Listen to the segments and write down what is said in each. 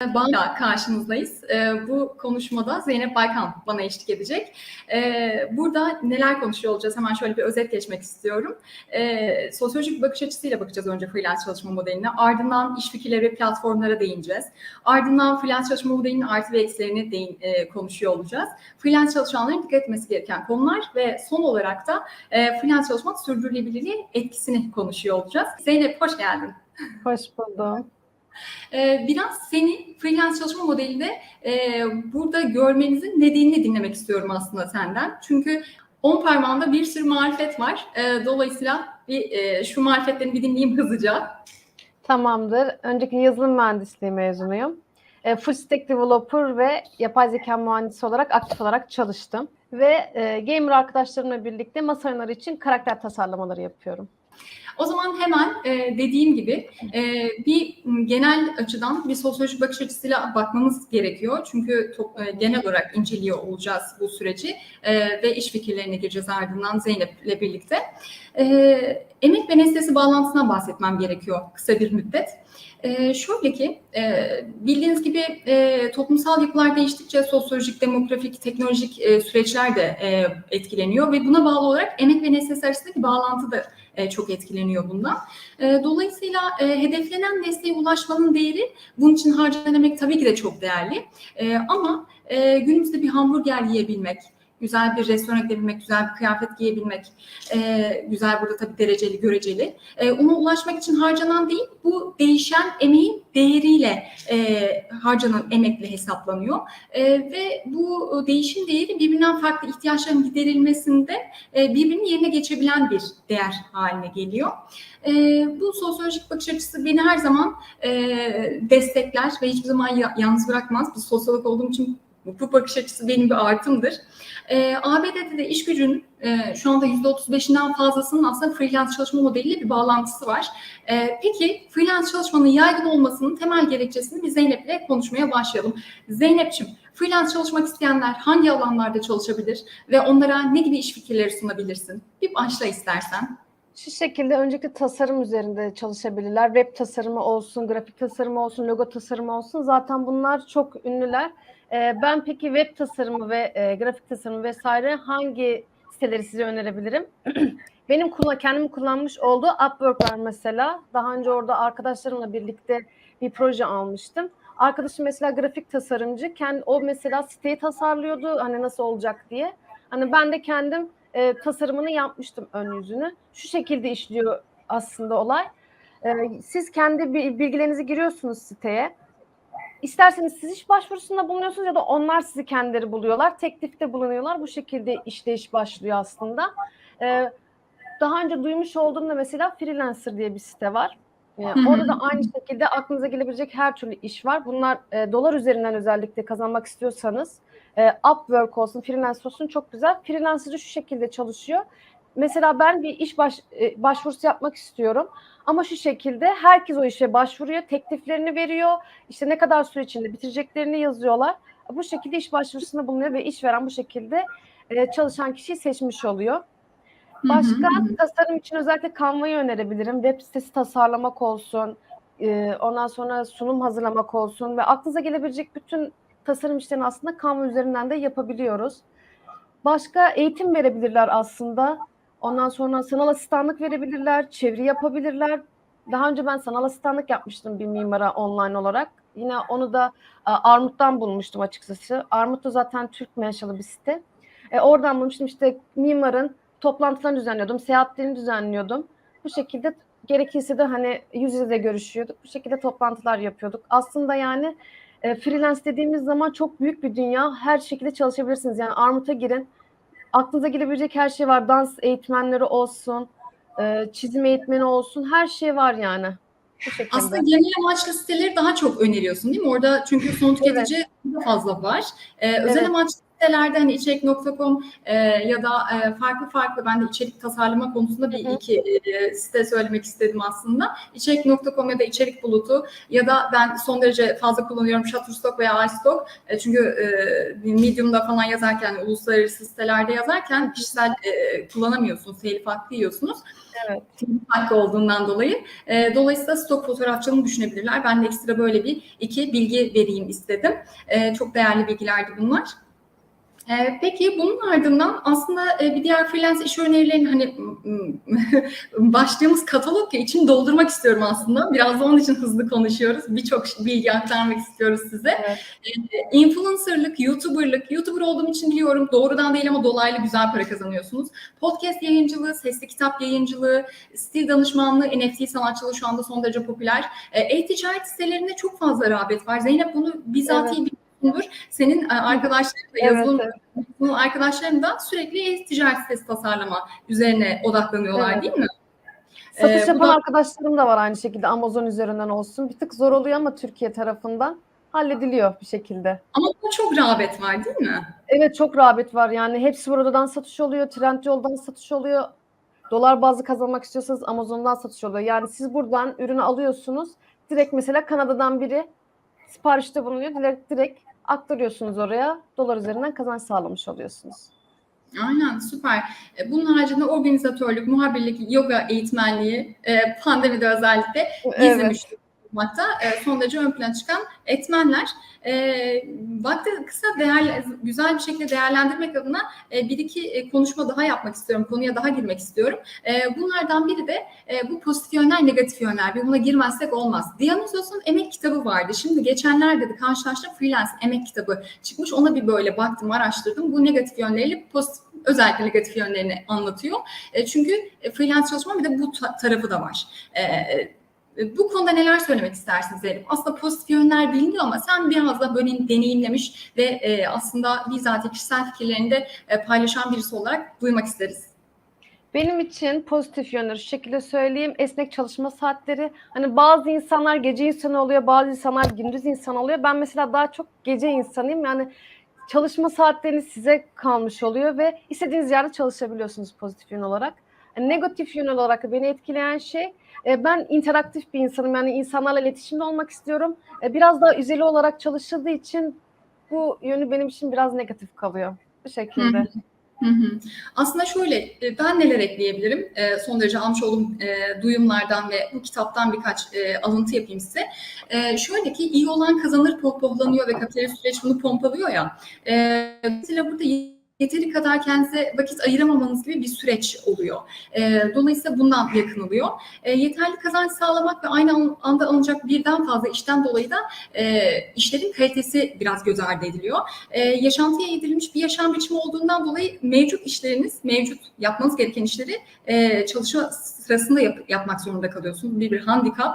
Banka karşınızdayız. Ee, bu konuşmada Zeynep Baykan bana eşlik edecek. Ee, burada neler konuşuyor olacağız? Hemen şöyle bir özet geçmek istiyorum. Ee, sosyolojik bir bakış açısıyla bakacağız önce freelance çalışma modeline. Ardından iş fikirleri ve platformlara değineceğiz. Ardından freelance çalışma modelinin artı ve eksilerini değin, e, konuşuyor olacağız. Freelance çalışanların dikkat etmesi gereken konular ve son olarak da e, freelance çalışmanın sürdürülebilirliği etkisini konuşuyor olacağız. Zeynep hoş geldin. Hoş buldum. Ee, Biraz seni freelance çalışma modelinde e, burada görmenizin nedenini dinlemek istiyorum aslında senden. Çünkü on parmağında bir sürü marifet var. Ee, Dolayısıyla bir e, şu marifetlerini bir dinleyeyim hızlıca. Tamamdır. Önceki yazılım mühendisliği mezunuyum. E, full stack developer ve yapay zeka mühendisi olarak aktif olarak çalıştım. Ve e, gamer arkadaşlarımla birlikte masa oyunları için karakter tasarlamaları yapıyorum. O zaman hemen e, dediğim gibi e, bir genel açıdan bir sosyolojik bakış açısıyla bakmamız gerekiyor. Çünkü to- e, genel olarak inceliyor olacağız bu süreci e, ve iş fikirlerine gireceğiz ardından Zeynep'le birlikte. E, emek ve nesnesi bağlantısından bahsetmem gerekiyor kısa bir müddet. E, şöyle ki e, bildiğiniz gibi e, toplumsal yapılar değiştikçe sosyolojik, demografik, teknolojik e, süreçler de e, etkileniyor ve buna bağlı olarak emek ve nesnesi arasındaki bağlantı da e, çok etkileniyor bundan. E, dolayısıyla e, hedeflenen nesneye ulaşmanın değeri bunun için harcanan emek tabii ki de çok değerli. E, ama e, günümüzde bir hamburger yiyebilmek, güzel bir restorana gidebilmek, güzel bir kıyafet giyebilmek, e, güzel burada tabii dereceli, göreceli. E, ona ulaşmak için harcanan değil, bu değişen emeğin değeriyle e, harcanan emekle hesaplanıyor. E, ve bu değişim değeri birbirinden farklı ihtiyaçların giderilmesinde e, birbirinin yerine geçebilen bir değer haline geliyor. E, bu sosyolojik bakış açısı beni her zaman e, destekler ve hiçbir zaman ya- yalnız bırakmaz. Bir sosyolog olduğum için bu bakış açısı benim bir artımdır. E, ABD'de de iş gücünün e, şu anda %35'inden fazlasının aslında freelance çalışma modeliyle bir bağlantısı var. E, peki freelance çalışmanın yaygın olmasının temel gerekçesini biz Zeynep'le konuşmaya başlayalım. Zeynep'ciğim freelance çalışmak isteyenler hangi alanlarda çalışabilir ve onlara ne gibi iş fikirleri sunabilirsin? Bir başla istersen. Şu şekilde önceki tasarım üzerinde çalışabilirler. Web tasarımı olsun, grafik tasarımı olsun, logo tasarımı olsun. Zaten bunlar çok ünlüler. E, ben peki web tasarımı ve e, grafik tasarımı vesaire hangi siteleri size önerebilirim? Benim kullan, kendim kullanmış olduğu Upwork var mesela. Daha önce orada arkadaşlarımla birlikte bir proje almıştım. Arkadaşım mesela grafik tasarımcı. Kendi, o mesela siteyi tasarlıyordu hani nasıl olacak diye. Hani ben de kendim e, tasarımını yapmıştım ön yüzünü. Şu şekilde işliyor aslında olay. E, siz kendi bi- bilgilerinizi giriyorsunuz siteye. İsterseniz siz iş başvurusunda bulunuyorsunuz ya da onlar sizi kendileri buluyorlar. Teklifte bulunuyorlar. Bu şekilde işleyiş başlıyor aslında. E, daha önce duymuş olduğumda mesela Freelancer diye bir site var. E, hı. orada da aynı şekilde aklınıza gelebilecek her türlü iş var. Bunlar e, dolar üzerinden özellikle kazanmak istiyorsanız e, Upwork olsun, freelance olsun çok güzel. Freelancer'ı şu şekilde çalışıyor. Mesela ben bir iş baş, e, başvurusu yapmak istiyorum. Ama şu şekilde herkes o işe başvuruyor, tekliflerini veriyor. İşte ne kadar süre içinde bitireceklerini yazıyorlar. Bu şekilde iş başvurusunda bulunuyor ve işveren bu şekilde e, çalışan kişiyi seçmiş oluyor. Başka Hı hı tasarım için özellikle Canva'yı önerebilirim. Web sitesi tasarlamak olsun, e, ondan sonra sunum hazırlamak olsun ve aklınıza gelebilecek bütün tasarım işlerini aslında Canva üzerinden de yapabiliyoruz. Başka eğitim verebilirler aslında. Ondan sonra sanal asistanlık verebilirler, çeviri yapabilirler. Daha önce ben sanal asistanlık yapmıştım bir mimara online olarak. Yine onu da e, Armut'tan bulmuştum açıkçası. Armut da zaten Türk menşalı bir site. E, oradan bulmuştum işte mimarın toplantılarını düzenliyordum, seyahatlerini düzenliyordum. Bu şekilde gerekirse de hani yüz yüze de görüşüyorduk. Bu şekilde toplantılar yapıyorduk. Aslında yani e, freelance dediğimiz zaman çok büyük bir dünya. Her şekilde çalışabilirsiniz. Yani Armut'a girin. Aklınıza gelebilecek her şey var. Dans eğitmenleri olsun, e, çizim eğitmeni olsun. Her şey var yani. Aslında genel amaçlı siteleri daha çok öneriyorsun değil mi? Orada çünkü son tüketici daha fazla var. Ee, özel Evet. amaçlı sitelerde hani içerik.com e, ya da e, farklı farklı ben de içerik tasarlama konusunda bir iki e, site söylemek istedim aslında. İçerik.com ya da içerik bulutu ya da ben son derece fazla kullanıyorum Shutterstock veya iStock. E, çünkü e, Medium'da falan yazarken uluslararası sitelerde yazarken kişisel e, kullanamıyorsunuz. Telif hakkı yiyorsunuz. Evet. Telif hakkı olduğundan dolayı. E, dolayısıyla stok fotoğrafçılığını düşünebilirler. Ben de ekstra böyle bir iki bilgi vereyim istedim. E, çok değerli bilgilerdi bunlar. Ee, peki bunun ardından aslında e, bir diğer freelance iş önerilerini hani başladığımız katalog ya için doldurmak istiyorum aslında. Biraz da onun için hızlı konuşuyoruz. Birçok bilgi aktarmak istiyoruz size. Evet. Ee, influencerlık, YouTuber'lık, YouTuber olduğum için biliyorum doğrudan değil ama dolaylı güzel para kazanıyorsunuz. Podcast yayıncılığı, sesli kitap yayıncılığı, stil danışmanlığı, NFT sanatçılığı şu anda son derece popüler. Ee, E-ticaret sitelerinde çok fazla rağbet var. Zeynep bunu bizatihi biliyorsundur. Senin e, arkadaşların da Evet, yazılım evet. bunun arkadaşlarım da sürekli ticaret sitesi tasarlama üzerine odaklanıyorlar Evet. değil mi? Satış Ee, yapan da- arkadaşlarım da var aynı şekilde Amazon üzerinden olsun. Bir tık zor oluyor ama Türkiye tarafından hallediliyor bir şekilde. Ama bu çok rağbet var değil mi? Evet çok rağbet var yani hepsi buradan satış oluyor, Trendyol'dan satış oluyor. Dolar bazlı kazanmak istiyorsanız Amazon'dan satış oluyor. Yani siz buradan ürünü alıyorsunuz. Direkt mesela Kanada'dan biri siparişte bulunuyor. Direkt, direkt aktarıyorsunuz oraya. Dolar üzerinden kazanç sağlamış oluyorsunuz. Aynen süper. E, Bunun haricinde organizatörlük, muhabirlik, yoga eğitmenliği, e, pandemide özellikle gizli Evet. müşteri olmakta e, son derece ön plana çıkan etmenler. E, vakti kısa değer, güzel bir şekilde değerlendirmek adına e, bir iki e, konuşma daha yapmak istiyorum. Konuya daha girmek istiyorum. E, bunlardan biri de e, bu pozitif yönler, negatif yönler. Bir buna girmezsek olmaz. Dionysos'un emek kitabı vardı. Şimdi geçenlerde de karşılaştım freelance emek kitabı çıkmış. Ona bir böyle baktım, araştırdım. Bu negatif yönleriyle pozitif özellikle negatif yönlerini anlatıyor. E, çünkü e, freelance çalışma bir de bu ta- tarafı da var. E, bu konuda neler söylemek istersiniz Zeynep? Aslında pozitif yönler biliniyor ama sen biraz da böyle deneyimlemiş ve e, aslında bizzat kişisel fikirlerini de e, paylaşan birisi olarak duymak isteriz. Benim için pozitif yönleri şu şekilde söyleyeyim. Esnek çalışma saatleri. Hani bazı insanlar gece insanı oluyor, bazı insanlar gündüz insanı oluyor. Ben mesela daha çok gece insanıyım. Yani çalışma saatleriniz size kalmış oluyor ve istediğiniz yerde çalışabiliyorsunuz pozitif yön olarak. Negatif yön olarak beni etkileyen şey e, ben interaktif bir insanım. Yani insanlarla iletişimde olmak istiyorum. E, Biraz daha üzeri olarak çalışıldığı için bu yönü benim için biraz negatif kalıyor. Bu şekilde. Aslında şöyle, e, ben neler ekleyebilirim? Son derece almış olduğum duyumlardan ve bu kitaptan birkaç alıntı yapayım size. Şöyle ki iyi olan kazanır pohpohlanıyor ve kapitalist süreç bunu pompalıyor ya. Mesela burada yeteri kadar kendinize vakit ayıramamanız gibi bir süreç oluyor. E, dolayısıyla bundan yakın oluyor. E, yeterli kazanç sağlamak ve aynı an- anda alınacak birden fazla işten dolayı da e, işlerin kalitesi biraz göz ardı ediliyor e, yaşantıya yedirilmiş bir yaşam biçimi olduğundan dolayı mevcut işleriniz, mevcut yapmanız gereken işleri e, çalışma sırasında yap- yapmak zorunda kalıyorsunuz. Bir bir handikap.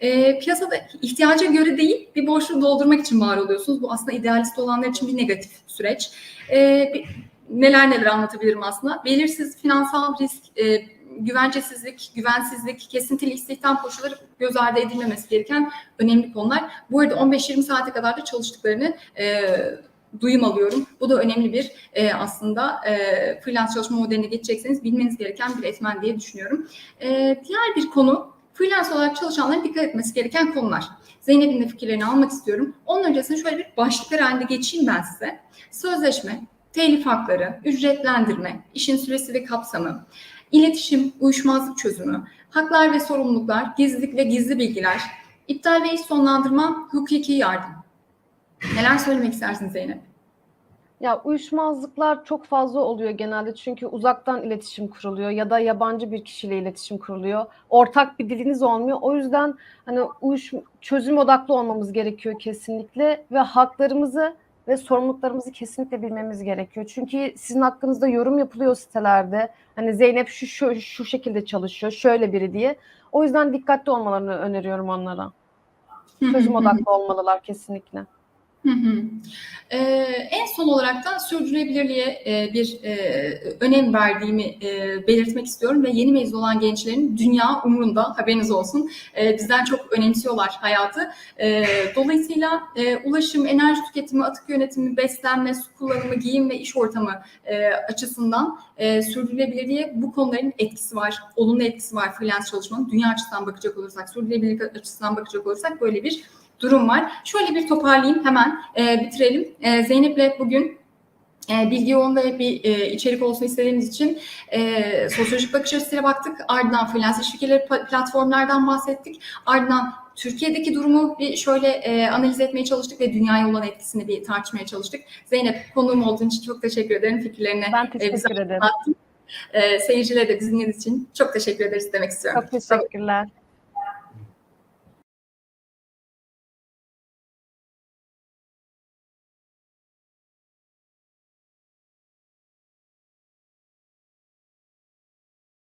E, piyasada ihtiyaca göre değil, bir boşluğu doldurmak için var oluyorsunuz. Bu aslında idealist olanlar için bir negatif süreç. E, bir- neler neler anlatabilirim aslında. Belirsiz finansal risk, e, güvencesizlik, güvensizlik, kesintili istihdam koşulları göz ardı edilmemesi gereken önemli konular. Bu arada 15-20 saate kadar da çalıştıklarını e, duyum alıyorum. Bu da önemli bir e, aslında e, freelance çalışma modeline geçecekseniz bilmeniz gereken bir etmen diye düşünüyorum. E, diğer bir konu freelance olarak çalışanların dikkat etmesi gereken konular. Zeynep'in de fikirlerini almak istiyorum. Onun öncesinde şöyle bir başlıklar halinde geçeyim ben size. Sözleşme, telif hakları, ücretlendirme, işin süresi ve kapsamı, iletişim, uyuşmazlık çözümü, haklar ve sorumluluklar, gizlilik ve gizli bilgiler, iptal ve iş sonlandırma, hukuki yardım. Neler söylemek istersin Zeynep? Ya uyuşmazlıklar çok fazla oluyor genelde çünkü uzaktan iletişim kuruluyor ya da yabancı bir kişiyle iletişim kuruluyor. Ortak bir diliniz olmuyor. O yüzden hani uyuş çözüm odaklı olmamız gerekiyor kesinlikle ve haklarımızı ve sorumluluklarımızı kesinlikle bilmemiz gerekiyor. Çünkü sizin hakkınızda yorum yapılıyor sitelerde. Hani Zeynep şu şu, şu şekilde çalışıyor, şöyle biri diye. O yüzden dikkatli olmalarını öneriyorum onlara. Çözüm odaklı olmalılar kesinlikle. Hı hı. Ee, en son olarak da sürdürülebilirliğe e, bir e, önem verdiğimi e, belirtmek istiyorum ve yeni mezun olan gençlerin dünya umurunda haberiniz olsun. E, bizden çok önemsiyorlar hayatı. E, dolayısıyla e, ulaşım, enerji tüketimi, atık yönetimi, beslenme, su kullanımı, giyim ve iş ortamı e, açısından e, sürdürülebilirliğe bu konuların etkisi var. Olumlu etkisi var freelance çalışmanın. Dünya açısından bakacak olursak, sürdürülebilirlik açısından bakacak olursak böyle bir durum var. Şöyle bir toparlayayım hemen e, bitirelim. E, Zeynep'le bugün e, bilgi yoğun ve bir e, içerik olsun istediğimiz için e, sosyolojik bakış açısıyla baktık. Ardından freelance iş fikirleri pa- platformlardan bahsettik. Ardından Türkiye'deki durumu bir şöyle e, analiz etmeye çalıştık ve dünyaya olan etkisini bir tartışmaya çalıştık. Zeynep konuğum olduğun için çok teşekkür ederim fikirlerine. Ben e, teşekkür ederim. anlattın. E, seyircilere de bizim için çok teşekkür ederiz demek istiyorum. Çok teşekkürler.